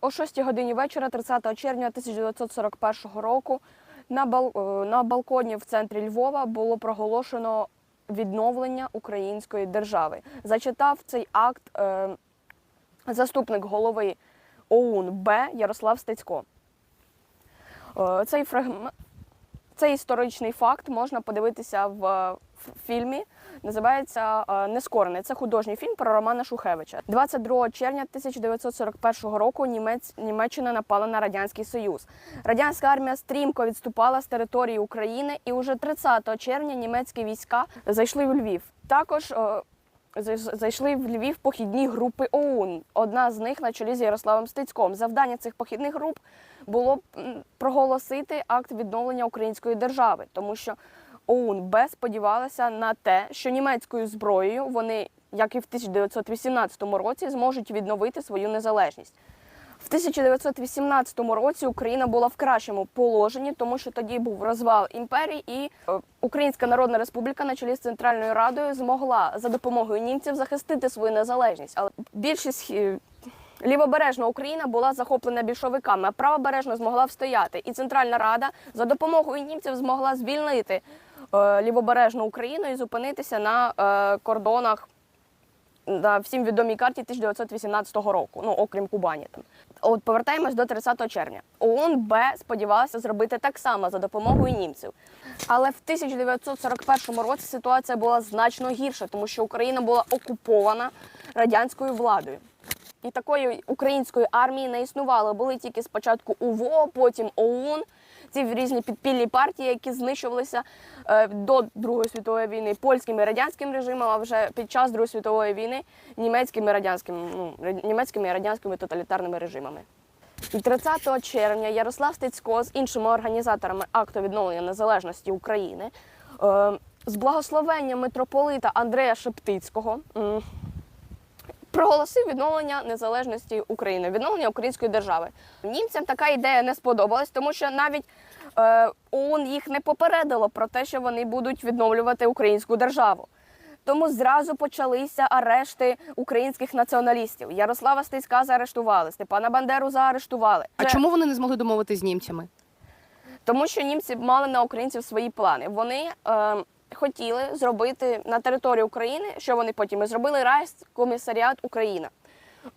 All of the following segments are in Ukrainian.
О 6 годині вечора, 30 червня 1941 року, на, бал... е, на балконі в центрі Львова було проголошено відновлення української держави. Зачитав цей акт е, заступник голови ОУН Б Ярослав Стецько. Е, цей фрагмент. Цей історичний факт можна подивитися в е, фільмі. Називається е, Нескорений. Це художній фільм про Романа Шухевича. 22 червня 1941 року Німець, Німеччина напала на радянський союз. Радянська армія стрімко відступала з території України, і уже 30 червня німецькі війська зайшли в Львів. Також е, зайшли в Львів похідні групи ОУН. Одна з них на чолі з Ярославом Стецьком. Завдання цих похідних груп було проголосити акт відновлення української держави, тому що ОУН Б сподівалася на те, що німецькою зброєю вони, як і в 1918 році, зможуть відновити свою незалежність. В 1918 році Україна була в кращому положенні, тому що тоді був розвал імперії, і е, Українська Народна Республіка на чолі з Центральною Радою змогла за допомогою німців захистити свою незалежність. Але більшість е, лівобережна Україна була захоплена більшовиками, а правобережна змогла встояти. І Центральна Рада за допомогою німців змогла звільнити лівобережну Україну і зупинитися на е, кордонах на всім відомій карті 1918 року, ну окрім Кубані. Там от повертаємось до 30 червня. ОУН Б сподівалася зробити так само за допомогою німців. Але в 1941 році ситуація була значно гірша, тому що Україна була окупована радянською владою. І такої української армії не існувало. Були тільки спочатку УВО, потім ОУН, ці різні підпільні партії, які знищувалися е, до Другої світової війни польським і радянським режимом, а вже під час Другої світової війни німецькими радянськими, ну, німецькими і радянськими тоталітарними режимами. 30 червня Ярослав Стецько з іншими організаторами акту відновлення незалежності України е, з благословення митрополита Андрея Шептицького проголосив відновлення незалежності України, відновлення української держави. Німцям така ідея не сподобалась, тому що навіть е, ОУН їх не попередило про те, що вони будуть відновлювати українську державу. Тому зразу почалися арешти українських націоналістів. Ярослава Стецька заарештували, Степана Бандеру заарештували. А Це- чому вони не змогли домовитись з німцями? тому що німці мали на українців свої плани. Вони е, хотіли зробити на території України, що вони потім і зробили райскомісаріат Україна.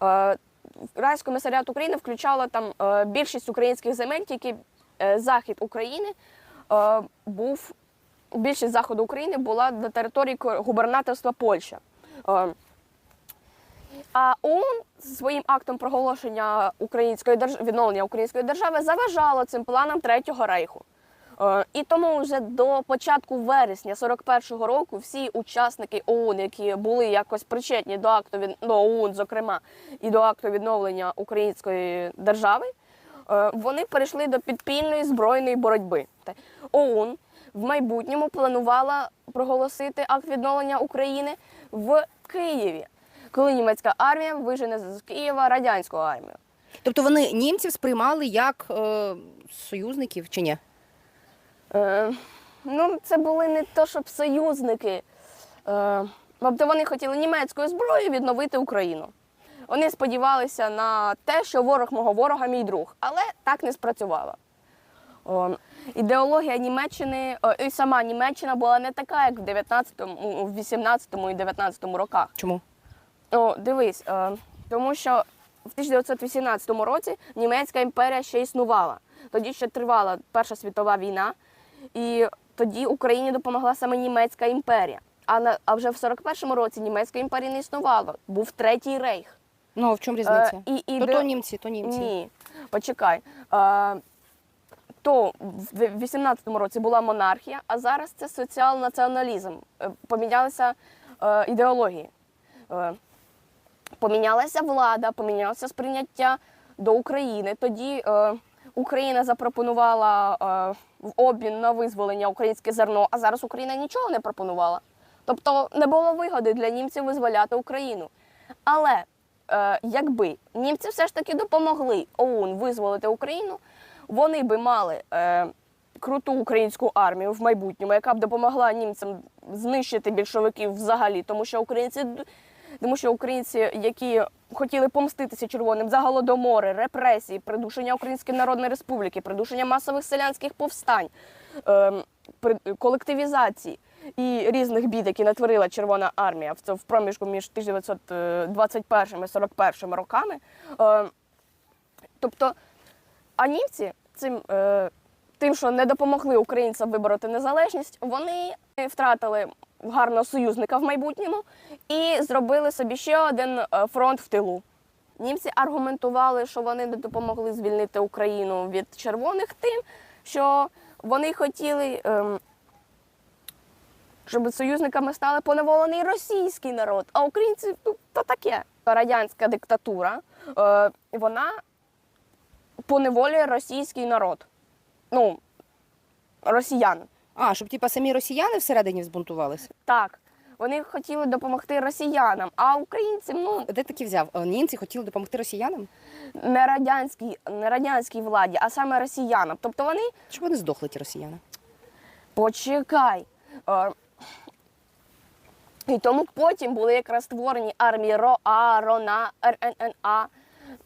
Е, райскомісаріат України включало там е, більшість українських земель, тільки е, захід України був. Більшість заходу України була на території губернаторства Польща. А ООН своїм актом проголошення української держ... відновлення української держави заважало цим планам Третього рейху. Е, І тому вже до початку вересня 41-го року всі учасники ОУН, які були якось причетні до акту від... до ОУН, зокрема, і до акту відновлення української держави, е, вони перейшли до підпільної збройної боротьби. ОУН в майбутньому планувала проголосити акт відновлення України в Києві, коли німецька армія вижене з Києва радянську армію. Тобто вони німців сприймали як е, союзників чи ні? Е, ну, це були не то, щоб союзники. Е, тобто вони хотіли німецькою зброєю відновити Україну. Вони сподівалися на те, що ворог мого ворога мій друг, але так не спрацювало. О, ідеологія Німеччини, о, і сама Німеччина була не така, як в 19-му, в 18-му і 19-му роках. Чому? О, дивись, е, тому що в 1918 році німецька імперія ще існувала. Тоді ще тривала Перша світова війна, і тоді Україні допомогла саме німецька імперія. А на а вже в 41-му році німецька імперія не існувала. Був третій рейх. Ну, а в чому різниця? Е, і, і то, де- то німці, то німці. Ні, почекай. Е, то в 18-му році була монархія, а зараз це соціал-націоналізм. Е, Помінялися е, ідеології. Е, помінялася влада, помінялося сприйняття до України. Тоді е, Україна запропонувала е, в обмін на визволення українське зерно, а зараз Україна нічого не пропонувала. Тобто не було вигоди для німців визволяти Україну. Але е, якби німці все ж таки допомогли ОУН визволити Україну, вони би мали е, круту українську армію в майбутньому, яка б допомогла німцям знищити більшовиків взагалі, тому що українці тому що українці, які хотіли помститися червоним за голодомори, репресії, придушення Української Народної Республіки, придушення масових селянських повстань, ем, колективізації і різних бід, які натворила Червона армія в проміжку між 1921 і 41 роками. Е, тобто, а німці цим, е, тим, що не допомогли українцям вибороти незалежність, вони втратили гарного союзника в майбутньому і зробили собі ще один е, фронт в тилу. Німці аргументували, що вони не допомогли звільнити Україну від червоних тим, що вони хотіли, ем, щоб союзниками стали поневолений російський народ, а українці ну, то таке. Радянська диктатура, е, вона поневолює російський народ. Ну, росіян. А, щоб типа самі росіяни всередині збунтувалися? Так, вони хотіли допомогти росіянам, а українцям, ну, Де таки взяв? Е, Німці хотіли допомогти росіянам, не радянській, не радянській владі, а саме росіянам. Тобто вони щоб вони здохли, ті росіяни. почекай. Е, І тому потім були якраз створені армії РОА, РОНА, РННА.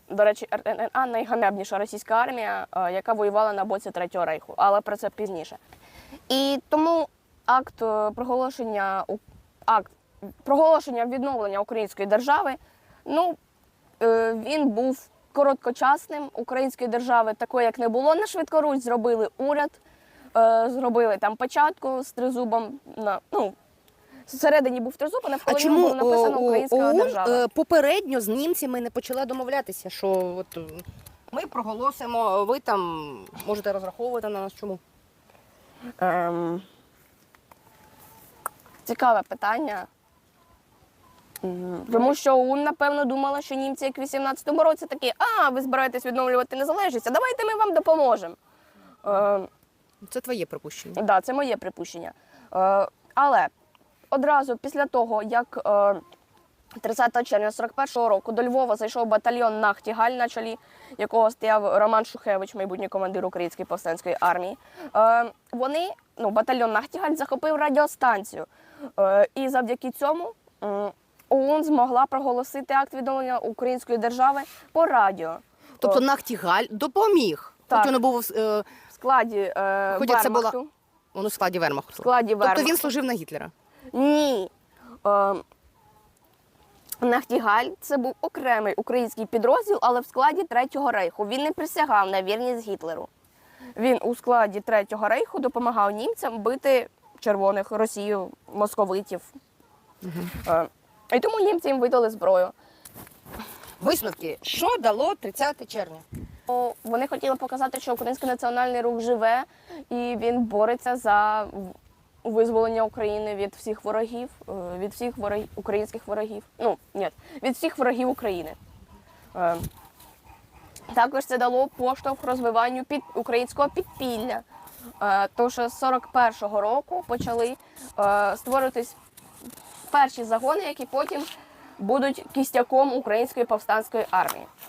До речі, РННА найганебніша російська армія, е, яка воювала на боці Третього рейху, але про це пізніше. І тому акт е, проголошення акт проголошення відновлення української держави, ну е, він був короткочасним української держави, такої як не було на швидкоруч, зробили уряд, е, зробили там початку з тризубом на ну. Всередині був тризуб, а навколо чому було написано Українська ОУН держава. попередньо з німцями не почала домовлятися, що от ми проголосимо, ви там можете розраховувати на нас чому? Ем, цікаве питання. Тому що ОУН, напевно, думала, що німці, як в 18-му році, такі, а, ви збираєтесь відновлювати незалежність, а давайте ми вам допоможемо. Ем, Це твоє припущення. Да, це моє припущення. Е, але одразу після того, як е, 30 червня 41-го року до Львова зайшов батальйон Нахтігаль, на чолі якого стояв Роман Шухевич, майбутній командир Української повстанської армії. Е, вони, ну, батальйон Нахтігаль захопив радіостанцію. Е, і завдяки цьому ОУН змогла проголосити акт відновлення української держави по радіо. Тобто О, Нахтігаль допоміг. Так. Хоч він був е, в складі е, Хоча це була- Вермахту. він у складі Вермахту. В складі Тобто він служив на Гітлера. Ні. Е, Нахтігаль це був окремий український підрозділ, але в складі Третього рейху. Він не присягав на вірність Гітлеру. Він у складі Третього рейху допомагав німцям бити червоних Росію, московитів. Е, і тому німці їм видали зброю. Висновки, що дало 30 червня? Вони хотіли показати, що український національний рух живе і він бореться за визволення України від всіх ворогів, е, від всіх ворогів, українських ворогів. Ну, ні, від всіх ворогів України. Е, Також це дало поштовх розвиванню під українського підпілля. Е, Тому що з 41-го року почали створюватись перші загони, які потім будуть кістяком української повстанської армії.